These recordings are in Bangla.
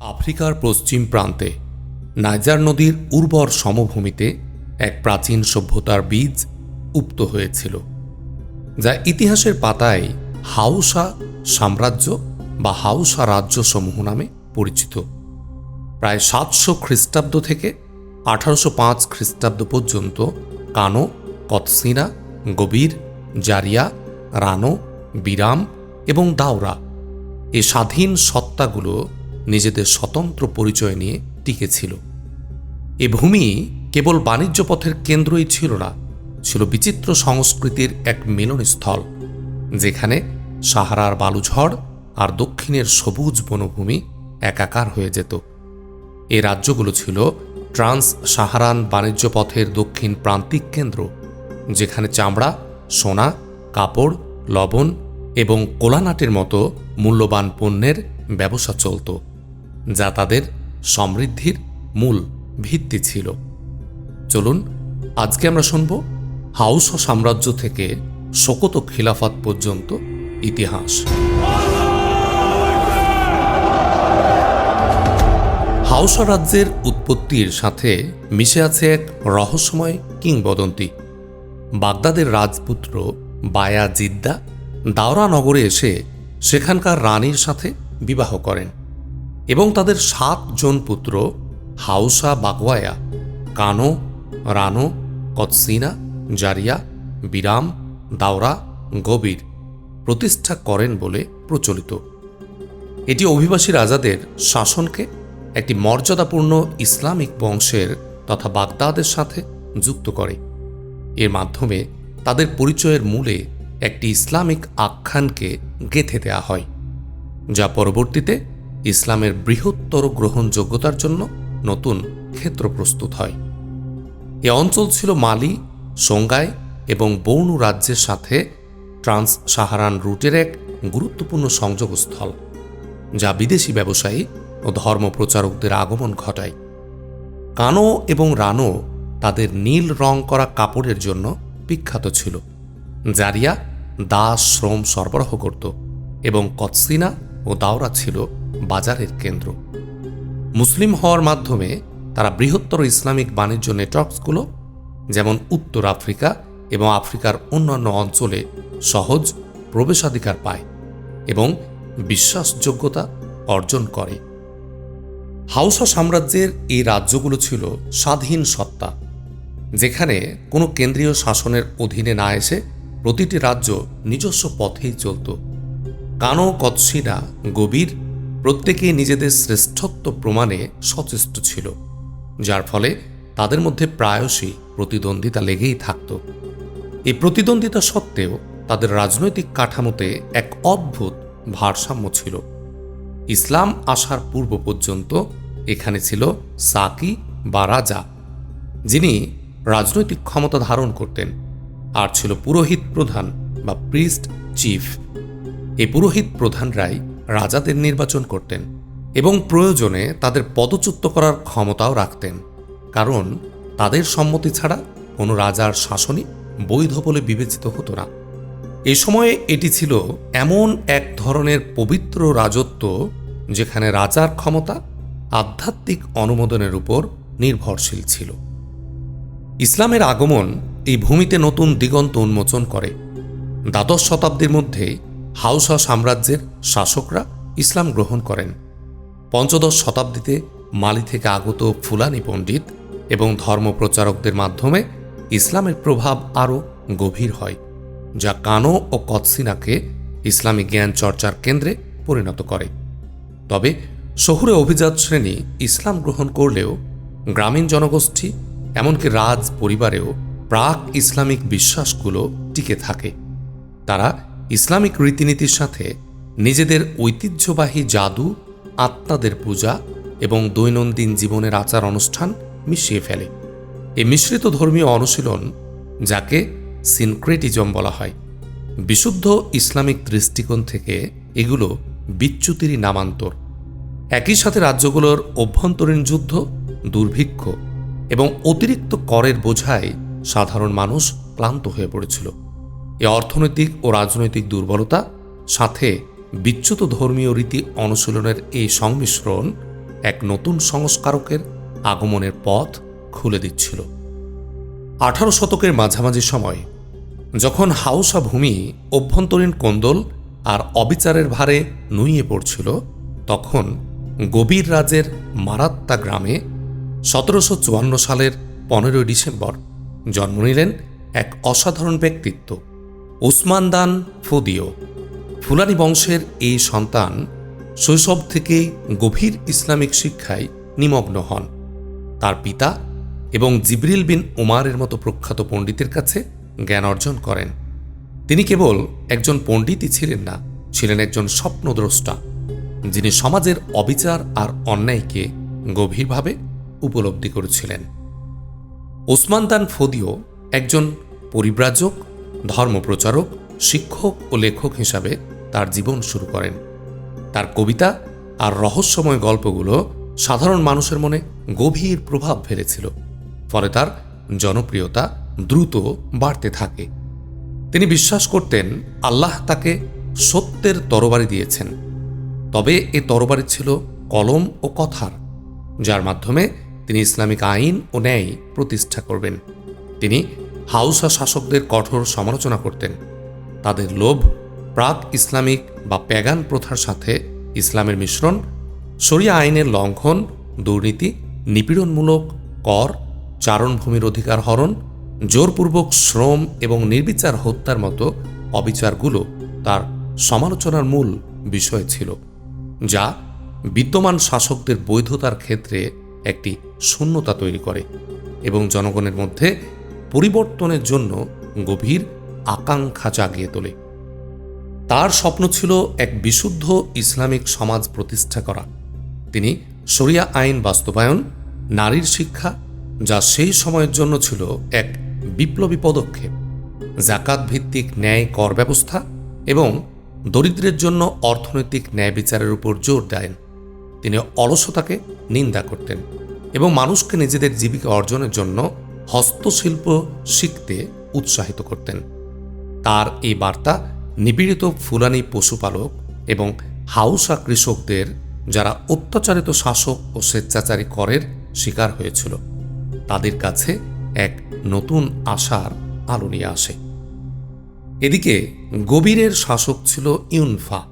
আফ্রিকার পশ্চিম প্রান্তে নাইজার নদীর উর্বর সমভূমিতে এক প্রাচীন সভ্যতার বীজ উপ্ত হয়েছিল, যা ইতিহাসের পাতায় হাউসা সাম্রাজ্য বা হাউসা রাজ্য সমূহ নামে পরিচিত। প্রায় সাতশো খ্রিস্টাব্দ থেকে আঠারোশো পাঁচ খ্রিস্টাব্দ পর্যন্ত কানো কতসিনা গভীর জারিয়া, রানো, বিরাম এবং দাওরা এ স্বাধীন সত্তাগুলো নিজেদের স্বতন্ত্র পরিচয় নিয়ে টিকেছিল। এ ভূমি কেবল বাণিজ্য পথের কেন্দ্রই ছিল না, ছিল বিচিত্র সংস্কৃতির এক মিলনস্থল, যেখানে সাহারার বালুঝড় আর দক্ষিণের সবুজ বনভূমি একাকার হয়ে যেত। এ রাজ্যগুলো ছিল ট্রান্স সাহারান বাণিজ্য পথের দক্ষিণ প্রান্তিক কেন্দ্র, যেখানে চামড়া, সোনা, কাপড়, লবণ এবং কোলানাটের মতো মূল্যবান পণ্যের ব্যবসা চলত। যা তাদের সমৃদ্ধির মূল ভিত্তি ছিল। চলুন, আজকে আমরা শুনব হাউস সাম্রাজ্য থেকে শোকত খিলাফত পর্যন্ত ইতিহাস। হাউসা রাজ্যের উৎপত্তির সাথে মিশে আছে এক রহস্যময় কিংবদন্তি। বাগদাদের রাজপুত্র বায়া জিদ্দা দাওরা নগরে এসে সেখানকার রানীর সাথে বিবাহ করেন। এবং তাদের সাতজন পুত্র, হাউসা, বাগওয়ায়া, কানো, রানো, কৎসিনা, জারিয়া, বিরাম, দাওরা গভীর প্রতিষ্ঠা করেন বলে প্রচলিত। এটি অভিবাসী রাজাদের শাসনকে একটি মর্যাদাপূর্ণ ইসলামিক বংশের তথা বাগদাদের সাথে যুক্ত করে। এর মাধ্যমে তাদের পরিচয়ের মূলে একটি ইসলামিক আখ্যানকে গেঁথে দেওয়া হয়, যা পরবর্তীতে ইসলামের বৃহত্তর গ্রহণযোগ্যতার জন্য নতুন ক্ষেত্র প্রস্তুত হয়। এ অঞ্চল ছিল মালি, সোঙ্গাই এবং বৌনু রাজ্যের সাথে ট্রান্স সাহারান রুটের এক গুরুত্বপূর্ণ সংযোগস্থল, যা বিদেশি ব্যবসায়ী ও ধর্মপ্রচারকদের আগমন ঘটায়। কানো এবং রানো তাদের নীল রং করা কাপড়ের জন্য বিখ্যাত ছিল, জারিয়া দাস শ্রম সরবরাহ করত এবং কৎসিনা ও দাওরা ছিল বাজারের কেন্দ্র। মুসলিম হওয়ার মাধ্যমে তারা বৃহত্তর ইসলামিক বাণিজ্য নেটওয়ার্কসগুলো, যেমন উত্তর আফ্রিকা এবং আফ্রিকার অন্যান্য অঞ্চলে সহজ প্রবেশাধিকার পায় এবং বিশ্বাসযোগ্যতা অর্জন করে। হাউসা সাম্রাজ্যের এই রাজ্যগুলো ছিল স্বাধীন সত্তা, যেখানে কোনো কেন্দ্রীয় শাসনের অধীনে না এসে প্রতিটি রাজ্য নিজস্ব পথেই চলত। কানো কৎসিনা গভীর প্রত্যেকেই নিজেদের শ্রেষ্ঠত্ব প্রমাণে সচেষ্ট ছিল, যার ফলে তাদের মধ্যে প্রায়শই প্রতিদ্বন্দ্বিতা লেগেই থাকত। এই প্রতিদ্বন্দ্বিতা সত্ত্বেও তাদের রাজনৈতিক কাঠামোতে এক অদ্ভুত ভারসাম্য ছিল। ইসলাম আসার পূর্ব পর্যন্ত এখানে ছিল সাকি বা রাজা, যিনি রাজনৈতিক ক্ষমতা ধারণ করতেন। আর ছিল পুরোহিত প্রধান বা প্রিস্ট চিফ এই পুরোহিত প্রধানরাই রাজাদের নির্বাচন করতেন এবং প্রয়োজনে তাদের পদচ্যুত করার ক্ষমতাও রাখতেন। কারণ তাদের সম্মতি ছাড়া কোনো রাজার শাসনই বৈধ বলে বিবেচিত হতো না। এ সময়ে এটি ছিল এমন এক ধরনের পবিত্র রাজত্ব যেখানে রাজার ক্ষমতা আধ্যাত্মিক অনুমোদনের উপর নির্ভরশীল ছিল। ইসলামের আগমন এই ভূমিতে নতুন দিগন্ত উন্মোচন করে। দ্বাদশ শতাব্দীর মধ্যে হাউসা সাম্রাজ্যের শাসকরা ইসলাম গ্রহণ করেন। পঞ্চদশ শতাব্দীতে মালি থেকে আগত ফুলানি পণ্ডিত এবং ধর্মপ্রচারকদের মাধ্যমে ইসলামের প্রভাব আরও গভীর হয়, যা কানো ও কৎসিনাকে ইসলামী জ্ঞান চর্চার কেন্দ্রে পরিণত করে। তবে শহুরে অভিজাত শ্রেণি ইসলাম গ্রহণ করলেও গ্রামীণ জনগোষ্ঠী, এমনকি রাজ পরিবারেও প্রাক ইসলামিক বিশ্বাসগুলো টিকে থাকে। তারা ইসলামিক রীতিনীতির সাথে নিজেদের ঐতিহ্যবাহী জাদু, আত্মাদের পূজা এবং দৈনন্দিন জীবনের আচার অনুষ্ঠান মিশিয়ে ফেলে। এই মিশ্রিত ধর্মীয় অনুশীলন, যাকে সিনক্রেটিজম বলা হয়, বিশুদ্ধ ইসলামিক দৃষ্টিকোণ থেকে এগুলো বিচ্যুতিরই নামান্তর। একই সাথে রাজ্যগুলোর অভ্যন্তরীণ যুদ্ধ, দুর্ভিক্ষ এবং অতিরিক্ত করের বোঝায় সাধারণ মানুষ ক্লান্ত হয়ে পড়েছিল। এ অর্থনৈতিক ও রাজনৈতিক দুর্বলতা, সাথে বিচ্যুত ধর্মীয় রীতি অনুশীলনের এই সংমিশ্রণ এক নতুন সংস্কারকের আগমনের পথ খুলে দিচ্ছিল। আঠারো শতকের মাঝামাঝি সময়, যখন হাউসা ভূমি অভ্যন্তরীণ কোন্দল আর অবিচারের ভারে নুইয়ে পড়ছিল, তখন গভীর রাজের মারাত্তা গ্রামে সতেরোশো চুয়ান্ন সালের পনেরোই ডিসেম্বর জন্ম নিলেন এক অসাধারণ ব্যক্তিত্ব। ওসমান দান ফদিও। ফুলানি বংশের এই সন্তান শৈশব থেকে গভীর ইসলামিক শিক্ষায় নিমগ্ন হন। তার পিতা এবং জিবরিল বিন উমারের মতো প্রখ্যাত পণ্ডিতের কাছে জ্ঞান অর্জন করেন। তিনি কেবল একজন পণ্ডিতই ছিলেন না, ছিলেন একজন স্বপ্নদ্রষ্টা, যিনি সমাজের অবিচার আর অন্যায়কে গভীরভাবে উপলব্ধি করেছিলেন। ওসমান দান ফদিও একজন পরিব্রাজক ধর্মপ্রচারক শিক্ষক ও লেখক হিসাবে তার জীবন শুরু করেন। তার কবিতা আর রহস্যময় গল্পগুলো সাধারণ মানুষের মনে গভীর প্রভাব ফেলেছিল। ফলে তার জনপ্রিয়তা দ্রুত বাড়তে থাকে। তিনি বিশ্বাস করতেন আল্লাহ তাকে সত্যের তরবারি দিয়েছেন। তবে এ তরবারি ছিল কলম ও কথার, যার মাধ্যমে তিনি ইসলামিক আইন ও ন্যায় প্রতিষ্ঠা করবেন। তিনি হাউসা শাসকদের কঠোর সমালোচনা করতেন। তাদের লোভ প্রাক ইসলামিক বা প্যাগান প্রথার সাথে ইসলামের মিশ্রণ, শরিয়া আইনের লঙ্ঘন, দুর্নীতি, নিপীড়নমূলক কর, চারণভূমির অধিকার হরণ, জোরপূর্বক শ্রম এবং নির্বিচার হত্যার মতো অবিচারগুলো তার সমালোচনার মূল বিষয় ছিল, যা বিদ্যমান শাসকদের বৈধতার ক্ষেত্রে একটি শূন্যতা তৈরি করে এবং জনগণের মধ্যে পরিবর্তনের জন্য গভীর আকাঙ্ক্ষা জাগিয়ে তোলে। তার স্বপ্ন ছিল এক বিশুদ্ধ ইসলামিক সমাজ প্রতিষ্ঠা করা। তিনি শরিয়া আইন বাস্তবায়ন, নারীর শিক্ষা, যা সেই সময়ের জন্য ছিল এক বিপ্লবী পদক্ষেপ। জাকাত ভিত্তিক ন্যায় কর ব্যবস্থা এবং দরিদ্রের জন্য অর্থনৈতিক ন্যায় বিচারের উপর জোর দেন। তিনি অলসতাকে নিন্দা করতেন এবং মানুষকে নিজেদের জীবিকা অর্জনের জন্য হস্তশিল্প শিখতে উৎসাহিত করতেন। তার এই বার্তা নিপীড়িত ফুলানি পশুপালক এবং হাউসা কৃষকদের, যারা অত্যাচারিত শাসক ও স্বেচ্ছাচারী করের শিকার হয়েছিল, তাদের কাছে এক নতুন আশার আলো নিয়ে আসে। এদিকে গভীরের শাসক ছিল ইউনফা।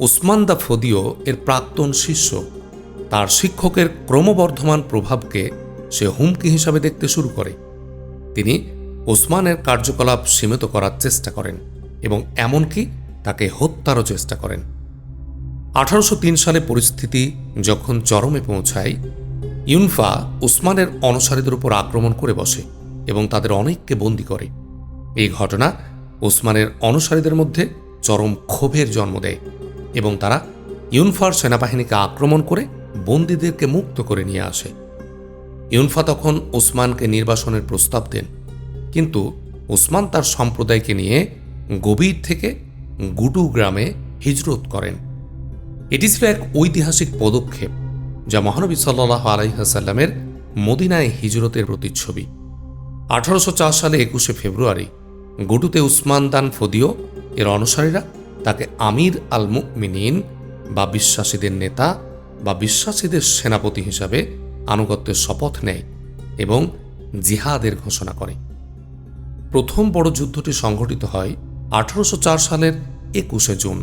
ওসমান দা ফদিও এর প্রাক্তন শিষ্য। তার শিক্ষকের ক্রমবর্ধমান প্রভাবকে সে হুমকি হিসাবে দেখতে শুরু করে। তিনি ওসমানের কার্যকলাপ সীমিত করার চেষ্টা করেন এবং এমনকি তাকে হত্যারও চেষ্টা করেন। আঠারোশো তিন সালে পরিস্থিতি যখন চরমে পৌঁছায়, ইউনফা উসমানের অনুসারীদের উপর আক্রমণ করে বসে এবং তাদের অনেককে বন্দি করে। এই ঘটনা ওসমানের অনুসারীদের মধ্যে চরম ক্ষোভের জন্ম দেয় এবং তারা ইউনফার সেনাবাহিনীকে আক্রমণ করে বন্দীদেরকে মুক্ত করে নিয়ে আসে। ইউনফা তখন ওসমানকে নির্বাসনের প্রস্তাব দেন। কিন্তু ওসমান তার সম্প্রদায়কে নিয়ে গভীর থেকে গুডু গ্রামে হিজরত করেন। এটি ছিল এক ঐতিহাসিক পদক্ষেপ, যা মহানবী সাল্লাহ আলাইহাসাল্লামের মদিনায় হিজরতের প্রতিচ্ছবি। আঠারোশো চার সালে একুশে ফেব্রুয়ারি গুটুতে উসমান দান ফদিও, এর অনুসারীরা তাকে আমির আল মুকমিনিন বা বিশ্বাসীদের নেতা বা বিশ্বাসীদের সেনাপতি হিসাবে আনুগত্যের শপথ নেয় এবং জিহাদের ঘোষণা করে। প্রথম বড় যুদ্ধটি সংঘটিত হয় আঠারোশো চার সালের একুশে জুন।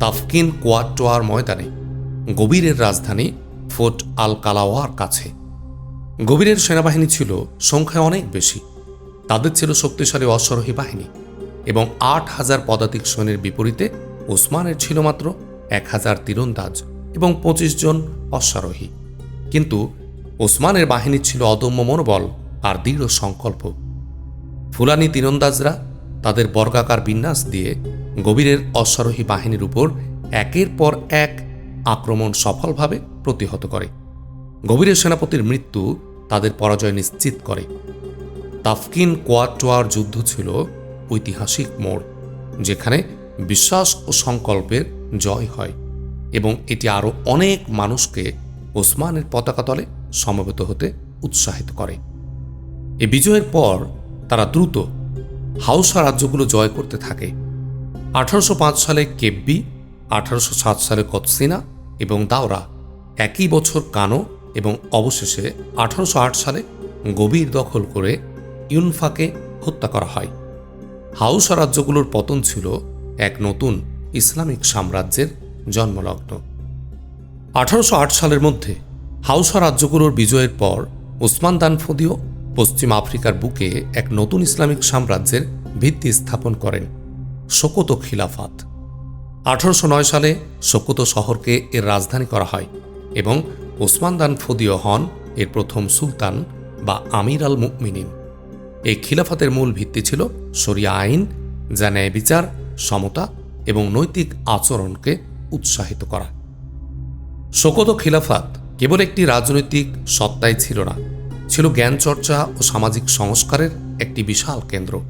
তাফকিন কোয়াটোয়ার ময়দানে, গভীরের রাজধানী ফোর্ট আল কালাওয়ার কাছে। গভীরের সেনাবাহিনী ছিল সংখ্যায় অনেক বেশি। তাদের ছিল শক্তিশালী অশ্বারোহী বাহিনী এবং আট হাজার পদাতিক সৈন্যের বিপরীতে ওসমানের ছিল মাত্র এক হাজার তীরন্দাজ এবং পঁচিশ জন অশ্বারোহী। কিন্তু ওসমানের বাহিনী ছিল অদম্য মনোবল আর দৃঢ় সংকল্প। ফুলানি তীরন্দাজরা তাদের বর্গাকার বিন্যাস দিয়ে গভীরের অশ্বারোহী বাহিনীর উপর একের পর এক আক্রমণ সফলভাবে প্রতিহত করে। গভীরের সেনাপতির মৃত্যু তাদের পরাজয় নিশ্চিত করে। তাফকিন কোয়াটোয়ার যুদ্ধ ছিল ঐতিহাসিক মোড়, যেখানে বিশ্বাস ও সংকল্পের জয় হয় এবং এটি আরও অনেক মানুষকে ওসমানের পতাকা তলে সমবেত হতে উৎসাহিত করে। এ বিজয়ের পর তারা দ্রুত হাউসা রাজ্যগুলো জয় করতে থাকে। আঠারোশো পাঁচ সালে কেব্বি, আঠারোশো সাত সালে কৎসিনা এবং দাওরা একই বছর কানো এবং অবশেষে আঠারোশো আট সালে গভীর দখল করে ইউনফাকে হত্যা করা হয়। হাউসা রাজ্যগুলোর পতন ছিল এক নতুন ইসলামিক সাম্রাজ্যের জন্মলগ্ন। আঠারোশো আট সালের মধ্যে হাউসা রাজ্যগুলোর বিজয়ের পর উসমান দানফদিও পশ্চিম আফ্রিকার বুকে এক নতুন ইসলামিক সাম্রাজ্যের ভিত্তি স্থাপন করেন, শোকত খিলাফাত। আঠারোশো নয় সালে শোকত শহরকে এর রাজধানী করা হয় এবং ওসমান দান ফদিও হন এর প্রথম সুলতান বা আমির আল মুকমিনিন এই খিলাফাতের মূল ভিত্তি ছিল শরিয়া আইন, যা ন্যায় বিচার সমতা এবং নৈতিক আচরণকে উৎসাহিত করা। শোকত খিলাফাত কেবল একটি রাজনৈতিক সত্তাই ছিল না, ছিল জ্ঞান চর্চা ও সামাজিক সংস্কারের একটি বিশাল কেন্দ্র।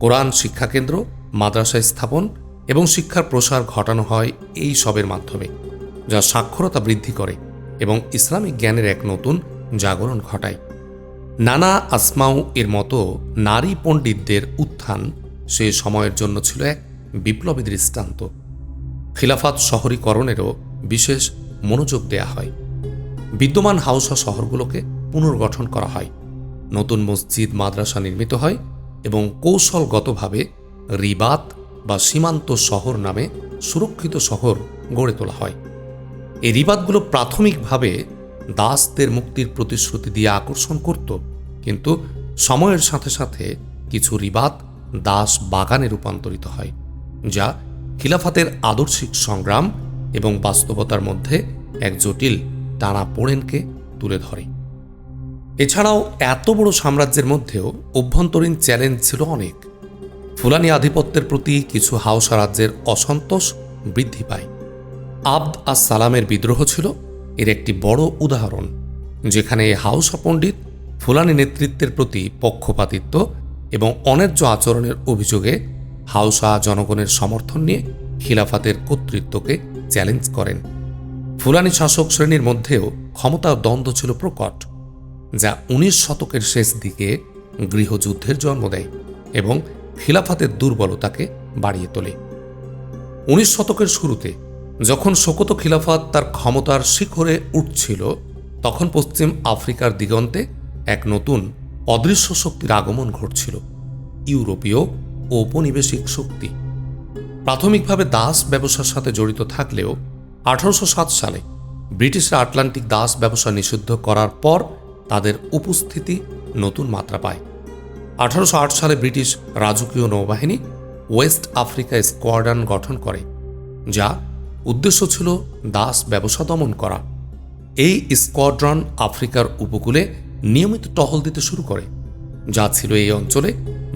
কোরআন শিক্ষা কেন্দ্র, মাদ্রাসা স্থাপন এবং শিক্ষার প্রসার ঘটানো হয় এই সবের মাধ্যমে, যা সাক্ষরতা বৃদ্ধি করে এবং ইসলামিক জ্ঞানের এক নতুন জাগরণ ঘটায়। নানা আসমাউ এর মতো নারী পণ্ডিতদের উত্থান সে সময়ের জন্য ছিল এক বিপ্লবী দৃষ্টান্ত। খিলাফাত শহরীকরণেরও বিশেষ মনোযোগ দেয়া হয়। বিদ্যমান হাউসা শহরগুলোকে পুনর্গঠন করা হয়। নতুন মসজিদ, মাদ্রাসা নির্মিত হয় এবং কৌশলগতভাবে রিবাত বা সীমান্ত শহর নামে সুরক্ষিত শহর গড়ে তোলা হয়। এই রিবাতগুলো প্রাথমিকভাবে দাসদের মুক্তির প্রতিশ্রুতি দিয়ে আকর্ষণ করত, কিন্তু সময়ের সাথে সাথে কিছু রিবাত দাস বাগানে রূপান্তরিত হয়, যা খিলাফাতের আদর্শিক সংগ্রাম এবং বাস্তবতার মধ্যে এক জটিল টানা পোড়েনকে তুলে ধরে। এছাড়াও এত বড় সাম্রাজ্যের মধ্যেও অভ্যন্তরীণ চ্যালেঞ্জ ছিল অনেক। ফুলানি আধিপত্যের প্রতি কিছু হাউসা রাজ্যের অসন্তোষ বৃদ্ধি পায়। আবদ আস সালামের বিদ্রোহ ছিল এর একটি বড় উদাহরণ, যেখানে হাউসা পণ্ডিত ফুলানি নেতৃত্বের প্রতি পক্ষপাতিত্ব এবং অন্যায্য আচরণের অভিযোগে হাউসা জনগণের সমর্থন নিয়ে খিলাফাতের কর্তৃত্বকে চ্যালেঞ্জ করেন। ফুলানি শাসক শ্রেণির মধ্যেও ক্ষমতার দ্বন্দ্ব ছিল প্রকট, যা উনিশ শতকের শেষ দিকে গৃহযুদ্ধের জন্ম দেয় এবং খিলাফাতের দুর্বলতাকে বাড়িয়ে তোলে। উনিশ শতকের শুরুতে যখন শোকত খিলাফাত তার ক্ষমতার শিখরে উঠছিল, তখন পশ্চিম আফ্রিকার দিগন্তে এক নতুন অদৃশ্য শক্তির আগমন ঘটছিল, ইউরোপীয় ঔপনিবেশিক শক্তি। প্রাথমিকভাবে দাস ব্যবসার সাথে জড়িত থাকলেও আঠারোশো সাত সালে ব্রিটিশরা আটলান্টিক দাস ব্যবসা নিষিদ্ধ করার পর তাদের উপস্থিতি নতুন মাত্রা পায়। আঠারোশো আট সালে ব্রিটিশ রাজকীয় নৌবাহিনী ওয়েস্ট আফ্রিকা স্কোয়াড্রন গঠন করে, যা উদ্দেশ্য ছিল দাস ব্যবসা দমন করা। এই স্কোয়াড্রন আফ্রিকার উপকূলে নিয়মিত টহল দিতে শুরু করে, যা ছিল এই অঞ্চলে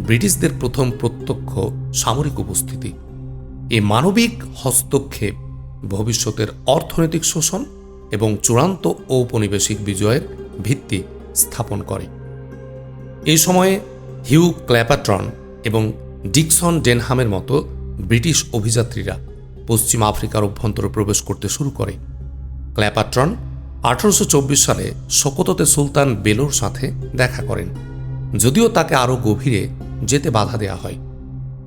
ব্রিটিশদের প্রথম প্রত্যক্ষ সামরিক উপস্থিতি। এ মানবিক হস্তক্ষেপ, ভবিষ্যতের অর্থনৈতিক শোষণ এবং চূড়ান্ত ঔপনিবেশিক বিজয়ের ভিত্তি স্থাপন করে। এই সময়ে হিউ ক্ল্যাপাট্রন এবং ডিকসন ডেনহামের মতো ব্রিটিশ অভিযাত্রীরা পশ্চিম আফ্রিকার অভ্যন্তরে প্রবেশ করতে শুরু করে। ক্ল্যাপাট্রন আঠারোশো চব্বিশ সালে শকততে সুলতান বেলোর সাথে দেখা করেন, যদিও তাকে আরও গভীরে যেতে বাধা দেওয়া হয়।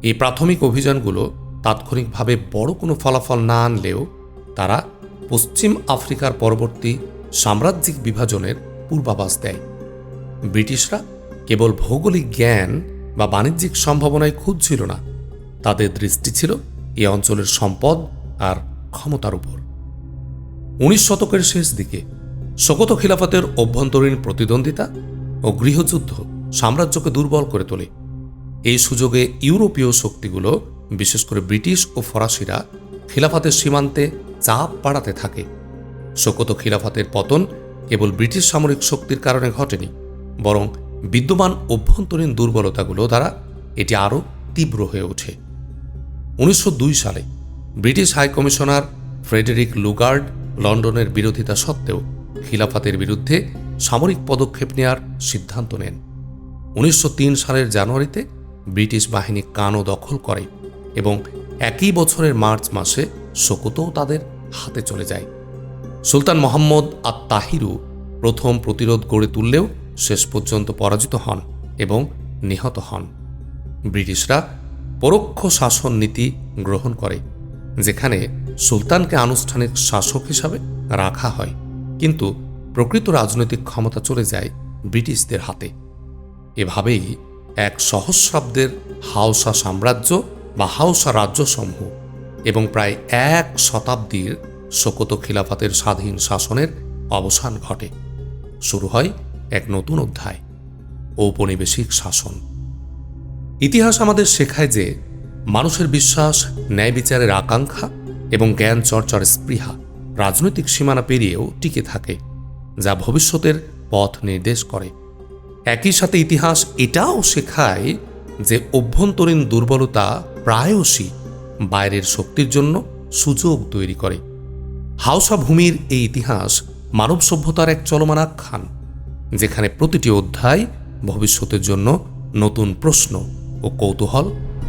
এই প্রাথমিক অভিযানগুলো তাৎক্ষণিকভাবে বড় কোনো ফলাফল না আনলেও তারা পশ্চিম আফ্রিকার পরবর্তী সাম্রাজ্যিক বিভাজনের পূর্বাভাস দেয়। ব্রিটিশরা কেবল ভৌগোলিক জ্ঞান বা বাণিজ্যিক সম্ভাবনায় খুঁজছিল না। তাদের দৃষ্টি ছিল এই অঞ্চলের সম্পদ আর ক্ষমতার উপর। উনিশ শতকের শেষ দিকে শকত খিলাফতের অভ্যন্তরীণ প্রতিদ্বন্দ্বিতা ও গৃহযুদ্ধ সাম্রাজ্যকে দুর্বল করে তোলে। এই সুযোগে ইউরোপীয় শক্তিগুলো বিশেষ করে ব্রিটিশ ও ফরাসিরা খিলাফাতের সীমান্তে চাপ বাড়াতে থাকে। শোকত খিলাফাতের পতন কেবল ব্রিটিশ সামরিক শক্তির কারণে ঘটেনি, বরং বিদ্যমান অভ্যন্তরীণ দুর্বলতাগুলো দ্বারা এটি আরও তীব্র হয়ে ওঠে। উনিশশো দুই সালে ব্রিটিশ হাইকমিশনার ফ্রেডেরিক লুগার্ড লন্ডনের বিরোধিতা সত্ত্বেও খিলাফাতের বিরুদ্ধে সামরিক পদক্ষেপ নেয়ার সিদ্ধান্ত নেন। উনিশশো তিন সালের জানুয়ারিতে ব্রিটিশ বাহিনী কানও দখল করে। এবং একই বছরের মার্চ মাসে শোকতও তাদের হাতে চলে যায়। সুলতান মোহাম্মদ আর তাহিরু প্রথম প্রতিরোধ গড়ে তুললেও শেষ পর্যন্ত পরাজিত হন এবং নিহত হন। ব্রিটিশরা পরোক্ষ শাসন নীতি গ্রহণ করে, যেখানে সুলতানকে আনুষ্ঠানিক শাসক হিসাবে রাখা হয়, কিন্তু প্রকৃত রাজনৈতিক ক্ষমতা চলে যায় ব্রিটিশদের হাতে। এভাবেই এক সহস্রাব্দের হাউসা সাম্রাজ্য বা হাউসা রাজ্যসমূহ এবং প্রায় এক শতাব্দীর শোকত খিলাফাতের স্বাধীন শাসনের অবসান ঘটে। শুরু হয় এক নতুন অধ্যায়, ঔপনিবেশিক শাসন। ইতিহাস আমাদের শেখায় যে মানুষের বিশ্বাস, ন্যায় বিচারের আকাঙ্ক্ষা এবং জ্ঞান চর্চার স্পৃহা রাজনৈতিক সীমানা পেরিয়েও টিকে থাকে, যা ভবিষ্যতের পথ নির্দেশ করে। একই সাথে ইতিহাস এটাও শেখায় যে অভ্যন্তরীণ দুর্বলতা প্রায়শই বাইরের শক্তির জন্য সুযোগ তৈরি করে। হাউসা ভূমির এই ইতিহাস মানব সভ্যতার এক চলমান আখ্যান, যেখানে প্রতিটি অধ্যায় ভবিষ্যতের জন্য নতুন প্রশ্ন ও কৌতূহল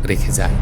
রেখে যায়।